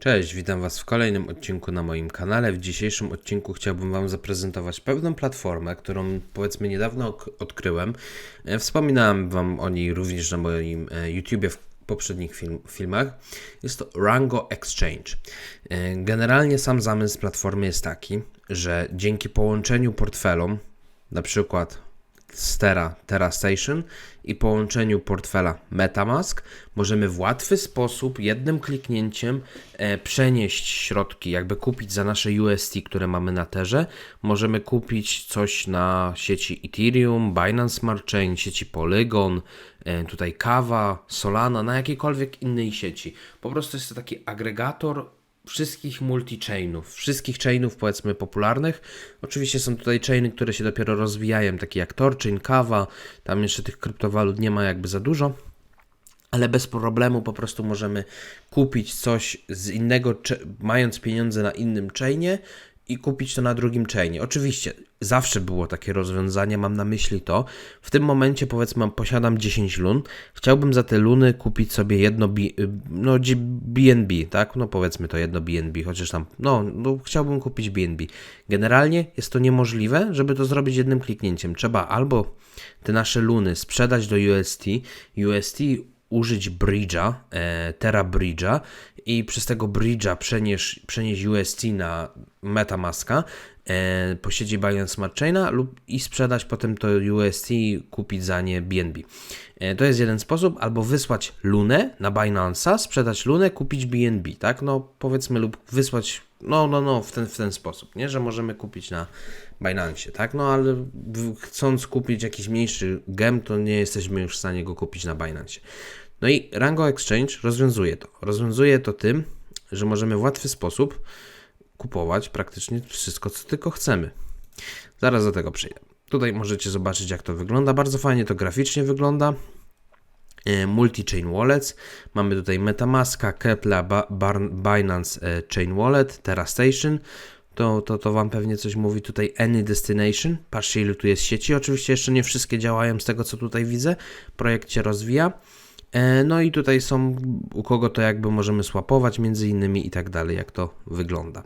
Cześć, witam Was w kolejnym odcinku na moim kanale. W dzisiejszym odcinku chciałbym Wam zaprezentować pewną platformę, którą powiedzmy niedawno odkryłem. E, Wspominałem Wam o niej również na moim e, YouTubie w poprzednich film, filmach. Jest to Rango Exchange. E, Generalnie sam zamysł platformy jest taki, że dzięki połączeniu portfelom, na przykład z Terra, Station i połączeniu portfela MetaMask możemy w łatwy sposób jednym kliknięciem e, przenieść środki, jakby kupić za nasze UST, które mamy na Terze. Możemy kupić coś na sieci Ethereum, Binance Smart Chain, sieci Polygon, e, tutaj Kava, Solana, na jakiejkolwiek innej sieci. Po prostu jest to taki agregator wszystkich multi-chainów, wszystkich chainów powiedzmy popularnych. Oczywiście są tutaj chainy, które się dopiero rozwijają, takie jak Torchain, Kava, tam jeszcze tych kryptowalut nie ma jakby za dużo, ale bez problemu po prostu możemy kupić coś z innego, mając pieniądze na innym chainie i kupić to na drugim chainie. Oczywiście zawsze było takie rozwiązanie, mam na myśli to. W tym momencie powiedzmy posiadam 10 lun, chciałbym za te luny kupić sobie jedno B, no, G- BNB, tak? No powiedzmy to jedno BNB, chociaż tam, no, no chciałbym kupić BNB. Generalnie jest to niemożliwe, żeby to zrobić jednym kliknięciem. Trzeba albo te nasze luny sprzedać do UST, UST użyć bridge'a, e, Terra bridge'a i przez tego bridge'a przenieść, przenieść UST na Metamaska e, po sieci Binance Smart Chaina lub i sprzedać potem to UST kupić za nie BNB. E, to jest jeden sposób, albo wysłać lunę na Binance'a, sprzedać lunę, kupić BNB, tak? No powiedzmy lub wysłać, no no no w ten, w ten sposób, nie? Że możemy kupić na Binance, tak? No ale chcąc kupić jakiś mniejszy gem, to nie jesteśmy już w stanie go kupić na Binance. No i Rango Exchange rozwiązuje to. Rozwiązuje to tym, że możemy w łatwy sposób kupować praktycznie wszystko, co tylko chcemy. Zaraz do tego przyjdę. Tutaj możecie zobaczyć, jak to wygląda. Bardzo fajnie to graficznie wygląda. E, Multi-chain wallets. Mamy tutaj Metamaska, Barn- Binance e, Chain Wallet, Terra Station. To, to, to Wam pewnie coś mówi tutaj Any Destination. Patrzcie, ile tu jest sieci. Oczywiście jeszcze nie wszystkie działają z tego, co tutaj widzę. Projekt się rozwija. E, No i tutaj są, u kogo to jakby możemy swapować między innymi i tak dalej, jak to wygląda.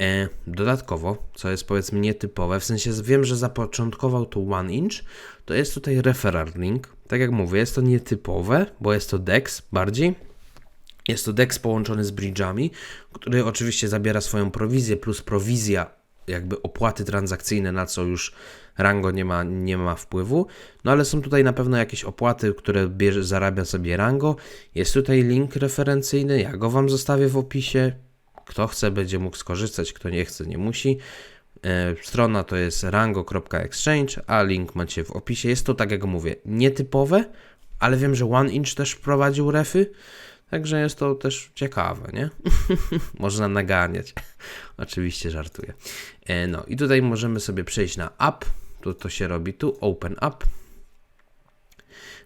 E, Dodatkowo, co jest powiedzmy nietypowe, w sensie wiem, że zapoczątkował to One Inch, to jest tutaj referral link. Tak jak mówię, jest to nietypowe, bo jest to DEX bardziej. Jest to DEX połączony z bridge'ami, który oczywiście zabiera swoją prowizję plus prowizja jakby opłaty transakcyjne, na co już Rango nie ma, nie ma wpływu. No ale są tutaj na pewno jakieś opłaty, które bierze, zarabia sobie Rango. Jest tutaj link referencyjny, ja go Wam zostawię w opisie. Kto chce, będzie mógł skorzystać, kto nie chce, nie musi. E, Strona to jest rango.exchange, a link macie w opisie. Jest to, tak jak mówię, nietypowe, ale wiem, że OneInch też wprowadził refy, także jest to też ciekawe, nie? Można naganiać. Oczywiście żartuję. E, No i tutaj możemy sobie przejść na app. To, to się robi tu, Open App.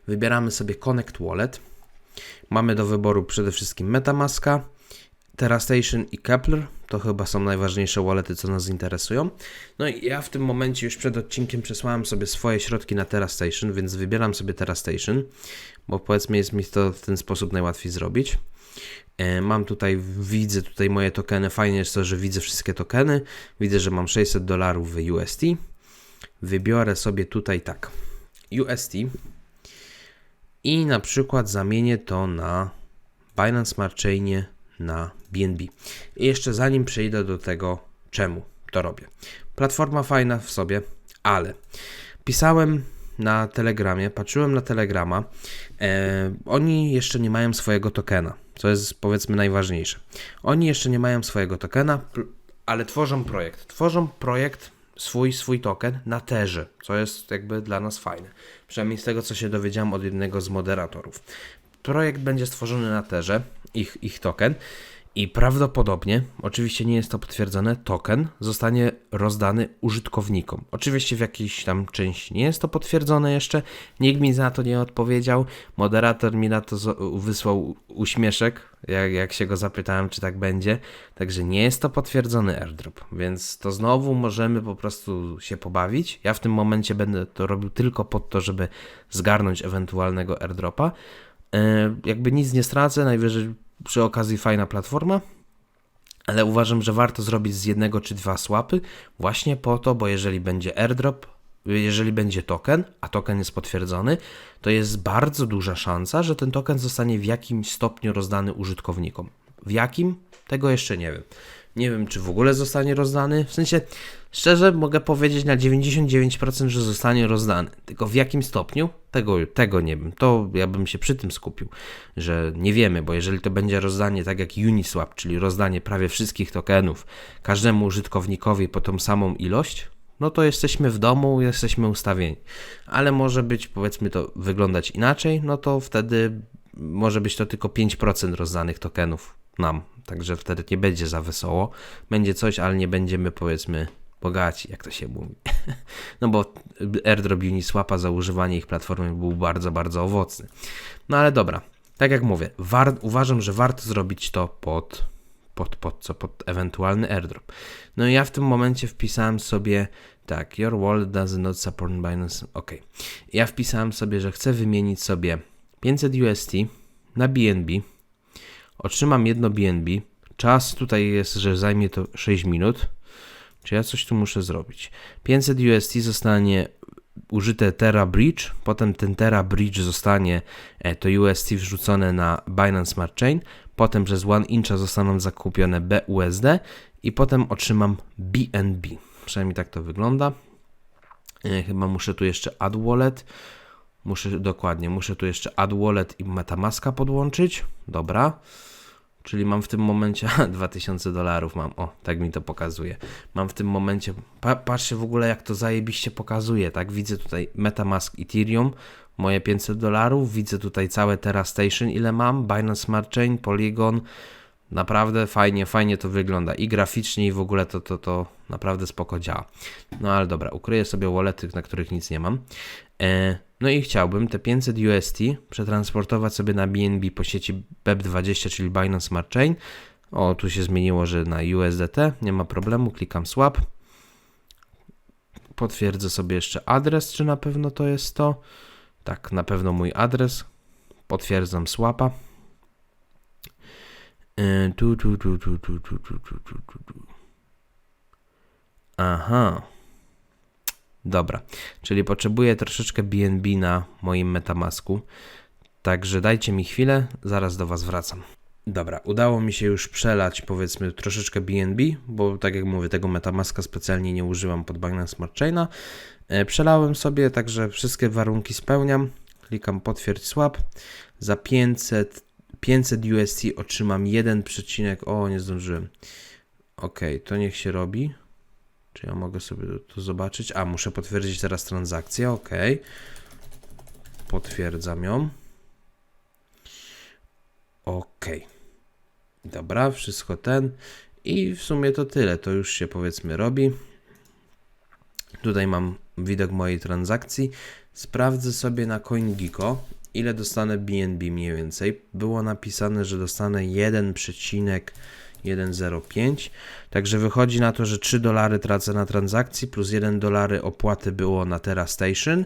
Wybieramy sobie Connect Wallet. Mamy do wyboru przede wszystkim Metamaska, TerraStation i Kepler. To chyba są najważniejsze wallety, co nas interesują. No i ja w tym momencie już przed odcinkiem przesłałem sobie swoje środki na TerraStation, więc wybieram sobie TerraStation, bo powiedzmy jest mi to w ten sposób najłatwiej zrobić. E, Mam tutaj, widzę tutaj moje tokeny. Fajnie jest to, że widzę wszystkie tokeny. Widzę, że mam 600 dolarów w UST. Wybiorę sobie tutaj tak UST i na przykład zamienię to na Binance Smart Chainie na BNB. I jeszcze zanim przejdę do tego, czemu to robię. Platforma fajna w sobie, ale pisałem na Telegramie, patrzyłem na Telegrama. E, oni jeszcze nie mają swojego tokena, co jest powiedzmy najważniejsze. Oni jeszcze nie mają swojego tokena, ale tworzą projekt. Tworzą projekt, swój, swój token na Terze, co jest jakby dla nas fajne. Przynajmniej z tego, co się dowiedziałem od jednego z moderatorów. Projekt będzie stworzony na Terze, ich, ich token. I prawdopodobnie, oczywiście nie jest to potwierdzone, token zostanie rozdany użytkownikom. Oczywiście w jakiejś tam części nie jest to potwierdzone jeszcze, nikt mi za to nie odpowiedział. Moderator mi na to wysłał uśmieszek, jak, jak się go zapytałem, czy tak będzie. Także nie jest to potwierdzony airdrop, więc to znowu możemy po prostu się pobawić. Ja w tym momencie będę to robił tylko po to, żeby zgarnąć ewentualnego airdropa. E, jakby nic nie stracę, najwyżej przy okazji fajna platforma. ale uważam, że warto zrobić z jednego czy dwa swapy, właśnie po to, bo jeżeli będzie airdrop, jeżeli będzie token, a token jest potwierdzony, to jest bardzo duża szansa, że ten token zostanie w jakimś stopniu rozdany użytkownikom. W jakim? Tego jeszcze nie wiem. Nie wiem, czy w ogóle zostanie rozdany. W sensie, szczerze mogę powiedzieć na 99%, że zostanie rozdany. Tylko w jakim stopniu? Tego, tego nie wiem. To ja bym się przy tym skupił, że nie wiemy, bo jeżeli to będzie rozdanie tak jak Uniswap, czyli rozdanie prawie wszystkich tokenów każdemu użytkownikowi po tą samą ilość, no to jesteśmy w domu, jesteśmy ustawieni. Ale może być, powiedzmy to, wyglądać inaczej, no to wtedy może być to tylko 5% rozdanych tokenów nam. Także wtedy nie będzie za wesoło. Będzie coś, ale nie będziemy, powiedzmy, bogaci, jak to się mówi. No bo airdrop Uniswapa za używanie ich platformy był bardzo, bardzo owocny. No ale dobra, tak jak mówię, war, uważam, że warto zrobić to pod, pod, pod co? Pod ewentualny airdrop. No i ja w tym momencie wpisałem sobie tak, your wallet does not support Binance. Ok. Ja wpisałem sobie, że chcę wymienić sobie 500 UST na BNB. Otrzymam jedno BNB. Czas tutaj jest, że zajmie to 6 minut. Czy ja coś tu muszę zrobić? 500 UST zostanie użyte Terra Bridge, potem ten Terra Bridge zostanie e, to UST wrzucone na Binance Smart Chain, potem przez One Incha zostaną zakupione BUSD i potem otrzymam BNB. Przynajmniej tak to wygląda. E, chyba muszę tu jeszcze Add Wallet. Muszę dokładnie, muszę tu jeszcze Add Wallet i Metamaska podłączyć. Dobra. Czyli mam w tym momencie 2000 dolarów mam. O, tak mi to pokazuje. Mam w tym momencie pa, patrzcie w ogóle jak to zajebiście pokazuje, tak? Widzę tutaj Metamask Ethereum, moje 500 dolarów, widzę tutaj całe Terra Station ile mam, Binance Smart Chain, Polygon, Naprawdę fajnie, fajnie to wygląda i graficznie i w ogóle to, to, to naprawdę spoko działa. No ale dobra, ukryję sobie wallety, na których nic nie mam. E, no i chciałbym te 500 UST przetransportować sobie na BNB po sieci BEP20, czyli Binance Smart Chain. O, tu się zmieniło, że na USDT, nie ma problemu, klikam swap. Potwierdzę sobie jeszcze adres, czy na pewno to jest to. Tak, na pewno mój adres. Potwierdzam swapa. Tu, tu, tu, tu, tu, tu, tu, tu, tu, tu, tu. Aha. Dobra, czyli potrzebuję troszeczkę BNB na moim Metamasku. Także dajcie mi chwilę, zaraz do Was wracam. Dobra, udało mi się już przelać powiedzmy troszeczkę BNB, bo tak jak mówię, tego Metamaska specjalnie nie używam pod Binance Smart Chaina. E, przelałem sobie, także wszystkie warunki spełniam. Klikam potwierdź swap. Za 500 500 UST otrzymam 1, o nie zdążyłem. Ok, to niech się robi. Czy ja mogę sobie to zobaczyć? A, muszę potwierdzić teraz transakcję. Ok. Potwierdzam ją. Ok. Dobra, wszystko ten. I w sumie to tyle. To już się powiedzmy robi. Tutaj mam widok mojej transakcji. Sprawdzę sobie na CoinGeeko ile dostanę BNB mniej więcej. Było napisane, że dostanę 1,105. Także wychodzi na to, że 3 dolary tracę na transakcji plus 1 dolary opłaty było na Terra Station.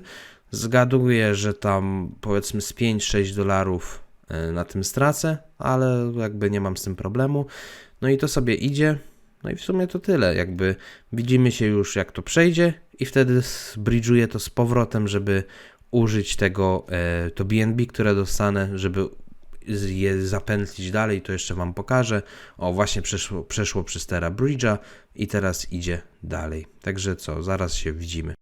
Zgaduję, że tam powiedzmy z 5-6 dolarów e, na tym stracę, ale jakby nie mam z tym problemu. No i to sobie idzie. No i w sumie to tyle. Jakby widzimy się już jak to przejdzie i wtedy zbridżuję to z powrotem, żeby użyć tego, e, to BNB, które dostanę, żeby je zapętlić dalej, to jeszcze Wam pokażę. O, właśnie przeszło, przeszło przez Terra Bridge'a i teraz idzie dalej. Także co, zaraz się widzimy.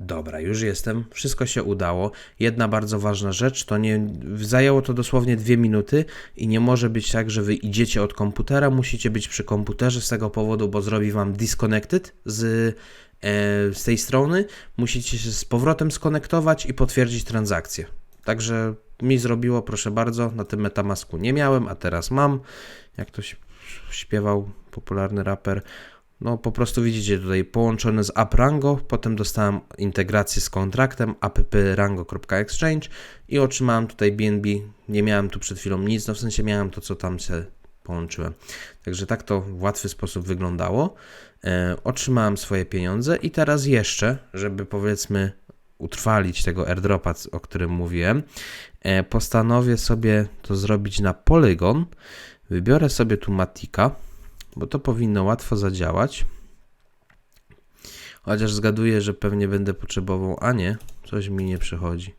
Dobra, już jestem, wszystko się udało. Jedna bardzo ważna rzecz, to nie zajęło to dosłownie dwie minuty i nie może być tak, że wy idziecie od komputera, musicie być przy komputerze z tego powodu, bo zrobi wam disconnected z E, z tej strony musicie się z powrotem skonektować i potwierdzić transakcję. Także mi zrobiło, proszę bardzo, na tym Metamasku nie miałem, a teraz mam. Jak to śpiewał popularny raper. No po prostu widzicie tutaj połączone z AppRango, potem dostałem integrację z kontraktem apprango.exchange i otrzymałem tutaj BNB. Nie miałem tu przed chwilą nic, no w sensie miałem to, co tam się połączyłem. Także tak to w łatwy sposób wyglądało. E, otrzymałem swoje pieniądze i teraz jeszcze, żeby powiedzmy utrwalić tego airdropa, o którym mówiłem, e, postanowię sobie to zrobić na Polygon. Wybiorę sobie tu Matika. Bo to powinno łatwo zadziałać. Chociaż zgaduję, że pewnie będę potrzebował, a nie, coś mi nie przychodzi.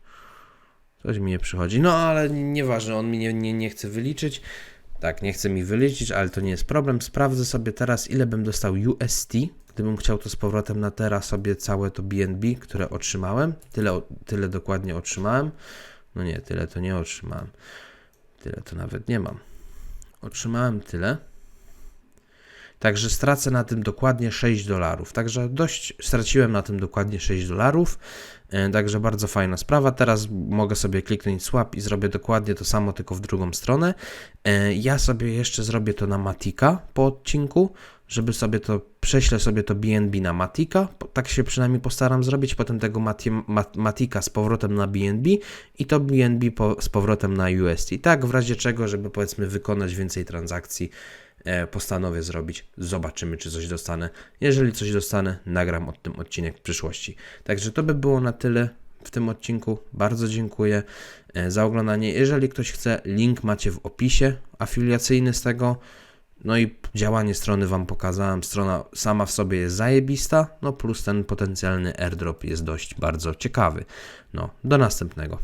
Coś mi nie przychodzi. No ale nieważne, on mi nie, nie, nie chce wyliczyć. Tak, nie chce mi wyliczyć, ale to nie jest problem. Sprawdzę sobie teraz, ile bym dostał UST, gdybym chciał to z powrotem na teraz sobie całe to BNB, które otrzymałem. Tyle, tyle dokładnie otrzymałem. No nie, tyle to nie otrzymałem. Tyle to nawet nie mam. Otrzymałem tyle. Także stracę na tym dokładnie 6 dolarów. Także dość straciłem na tym dokładnie 6 dolarów. E, Także bardzo fajna sprawa. Teraz mogę sobie kliknąć swap i zrobię dokładnie to samo, tylko w drugą stronę. E, Ja sobie jeszcze zrobię to na Matika po odcinku, żeby sobie to, prześlę sobie to BNB na Matika. Tak się przynajmniej postaram zrobić. Potem tego Mati- Ma- Matika z powrotem na BNB i to BNB po, z powrotem na USD. Tak, w razie czego, żeby powiedzmy wykonać więcej transakcji, postanowię zrobić. Zobaczymy, czy coś dostanę. Jeżeli coś dostanę, nagram o tym odcinek w przyszłości. Także to by było na tyle w tym odcinku. Bardzo dziękuję e, za oglądanie. Jeżeli ktoś chce, link macie w opisie afiliacyjny z tego. No i działanie strony Wam pokazałem. Strona sama w sobie jest zajebista, no plus ten potencjalny airdrop jest dość bardzo ciekawy. No, do następnego.